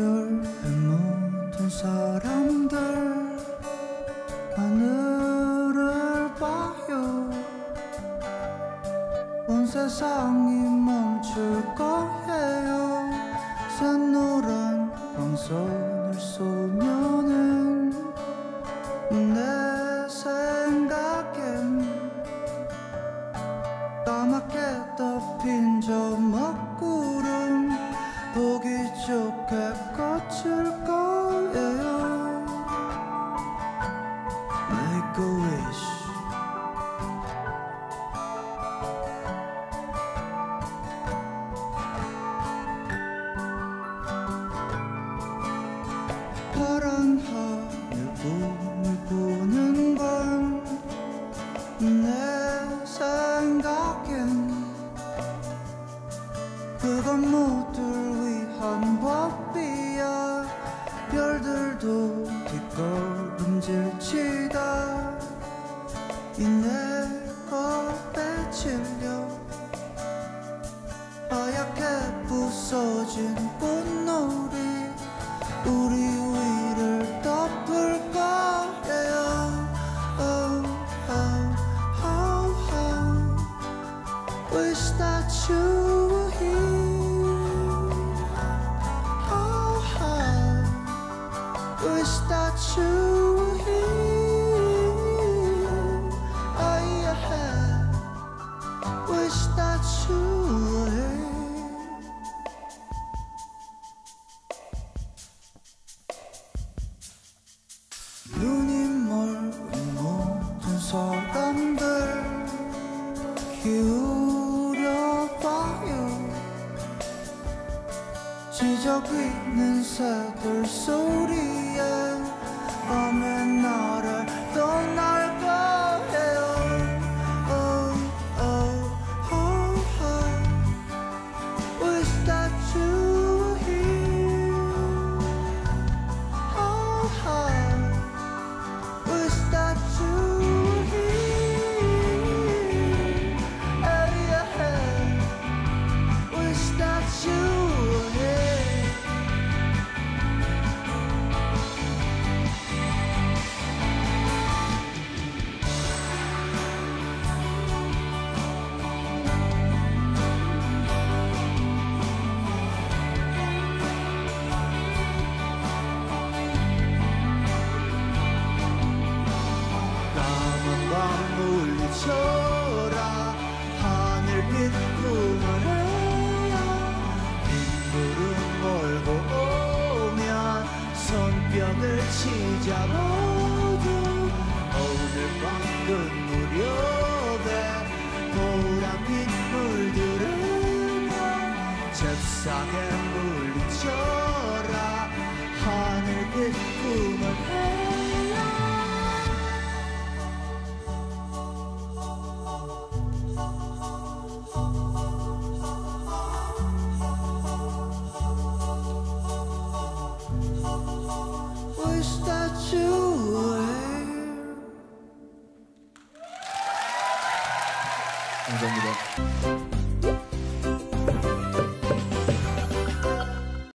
모든 사람들 하늘을 봐요. 온 세상이 멈출 거예요. 새노란 광선을 쏘면은 내 생각엔 까맣게 덮인 저 먹구름 보기 좋게 별들도 뒷걸음질 치다 이내 겁에 질려 하얗게 부서진 꽃놀이 우리 위를 덮을 거예요 oh, oh, oh, oh. Wish that you were here oh, oh. Wish that 기울여 봐요. 지저귀는 새들 소 손뼉을 치 감사합니다.